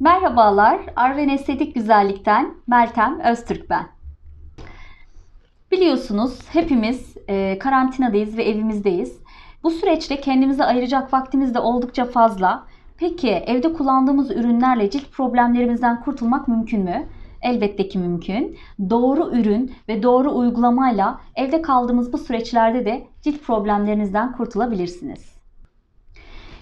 Merhabalar, Arven Estetik Güzellik'ten Meltem Öztürk ben. Biliyorsunuz hepimiz e, karantinadayız ve evimizdeyiz. Bu süreçte kendimize ayıracak vaktimiz de oldukça fazla. Peki evde kullandığımız ürünlerle cilt problemlerimizden kurtulmak mümkün mü? Elbette ki mümkün. Doğru ürün ve doğru uygulamayla evde kaldığımız bu süreçlerde de cilt problemlerinizden kurtulabilirsiniz.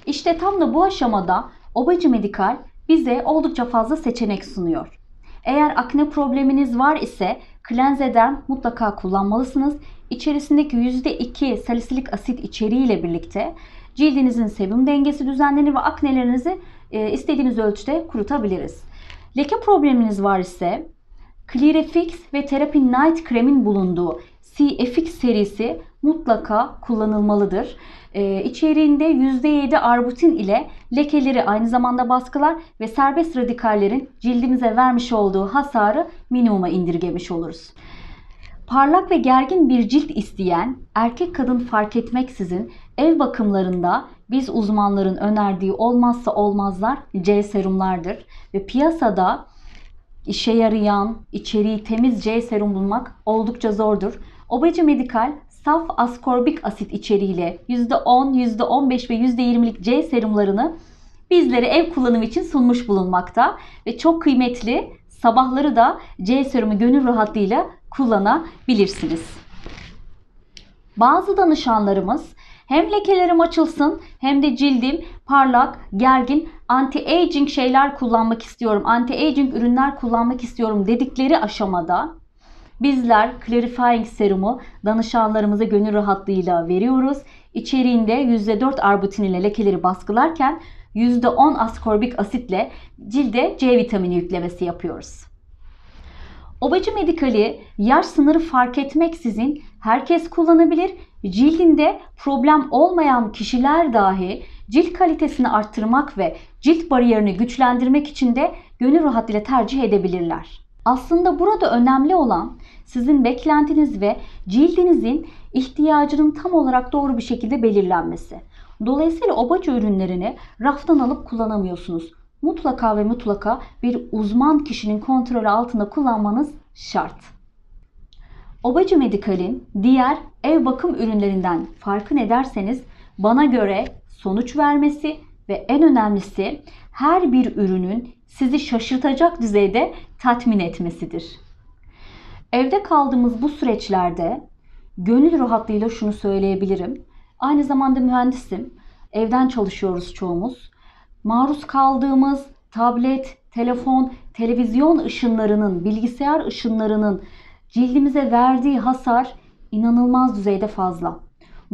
İşte tam da bu aşamada Obacı Medikal bize oldukça fazla seçenek sunuyor. Eğer akne probleminiz var ise Cleansederm mutlaka kullanmalısınız. İçerisindeki %2 salisilik asit içeriğiyle birlikte cildinizin sebum dengesi düzenlenir ve aknelerinizi e, istediğiniz ölçüde kurutabiliriz. Leke probleminiz var ise Clearfix ve Therapy Night kremin bulunduğu CFX serisi mutlaka kullanılmalıdır. Ee, içeriğinde %7 arbutin ile lekeleri aynı zamanda baskılar ve serbest radikallerin cildimize vermiş olduğu hasarı minimuma indirgemiş oluruz. Parlak ve gergin bir cilt isteyen erkek kadın fark etmeksizin ev bakımlarında biz uzmanların önerdiği olmazsa olmazlar C serumlardır ve piyasada işe yarayan, içeriği temiz C serum bulmak oldukça zordur. Obacı Medikal saf askorbik asit içeriğiyle %10, %15 ve %20'lik C serumlarını bizlere ev kullanımı için sunmuş bulunmakta ve çok kıymetli sabahları da C serumu gönül rahatlığıyla kullanabilirsiniz. Bazı danışanlarımız hem lekelerim açılsın hem de cildim parlak, gergin, anti-aging şeyler kullanmak istiyorum, anti-aging ürünler kullanmak istiyorum dedikleri aşamada bizler Clarifying serumu danışanlarımıza gönül rahatlığıyla veriyoruz. İçeriğinde %4 arbutin ile lekeleri baskılarken %10 askorbik asitle cilde C vitamini yüklemesi yapıyoruz. Obacı Medikali yaş sınırı fark etmeksizin herkes kullanabilir. Cildinde problem olmayan kişiler dahi cilt kalitesini arttırmak ve cilt bariyerini güçlendirmek için de gönül rahatlığıyla tercih edebilirler. Aslında burada önemli olan sizin beklentiniz ve cildinizin ihtiyacının tam olarak doğru bir şekilde belirlenmesi. Dolayısıyla obacı ürünlerini raftan alıp kullanamıyorsunuz mutlaka ve mutlaka bir uzman kişinin kontrolü altında kullanmanız şart. Obacı Medikal'in diğer ev bakım ürünlerinden farkı ne derseniz bana göre sonuç vermesi ve en önemlisi her bir ürünün sizi şaşırtacak düzeyde tatmin etmesidir. Evde kaldığımız bu süreçlerde gönül rahatlığıyla şunu söyleyebilirim. Aynı zamanda mühendisim. Evden çalışıyoruz çoğumuz maruz kaldığımız tablet, telefon, televizyon ışınlarının, bilgisayar ışınlarının cildimize verdiği hasar inanılmaz düzeyde fazla.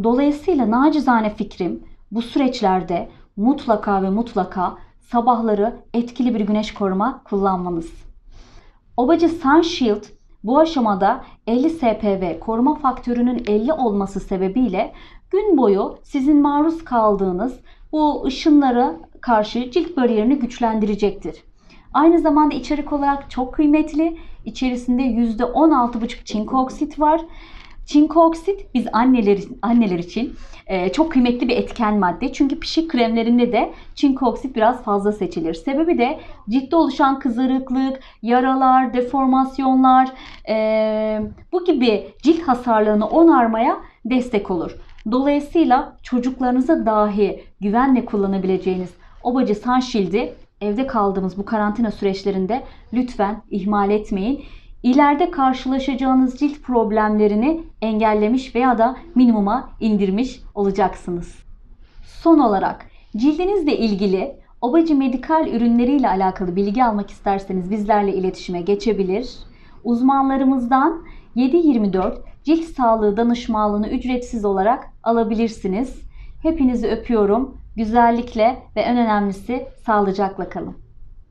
Dolayısıyla nacizane fikrim bu süreçlerde mutlaka ve mutlaka sabahları etkili bir güneş koruma kullanmanız. Obacı Sun Shield bu aşamada 50 SPV koruma faktörünün 50 olması sebebiyle gün boyu sizin maruz kaldığınız bu ışınlara karşı cilt bariyerini güçlendirecektir. Aynı zamanda içerik olarak çok kıymetli. İçerisinde %16,5 çinko oksit var. Çinko oksit biz anneler, anneler için e, çok kıymetli bir etken madde. Çünkü pişik kremlerinde de çinko oksit biraz fazla seçilir. Sebebi de ciltte oluşan kızarıklık, yaralar, deformasyonlar, e, bu gibi cilt hasarlarını onarmaya destek olur. Dolayısıyla çocuklarınıza dahi güvenle kullanabileceğiniz obacı Sunshield'i evde kaldığımız bu karantina süreçlerinde lütfen ihmal etmeyin. İleride karşılaşacağınız cilt problemlerini engellemiş veya da minimuma indirmiş olacaksınız. Son olarak cildinizle ilgili obacı medikal ürünleriyle alakalı bilgi almak isterseniz bizlerle iletişime geçebilir. Uzmanlarımızdan 7-24 cilt sağlığı danışmanlığını ücretsiz olarak alabilirsiniz. Hepinizi öpüyorum. Güzellikle ve en önemlisi sağlıcakla kalın.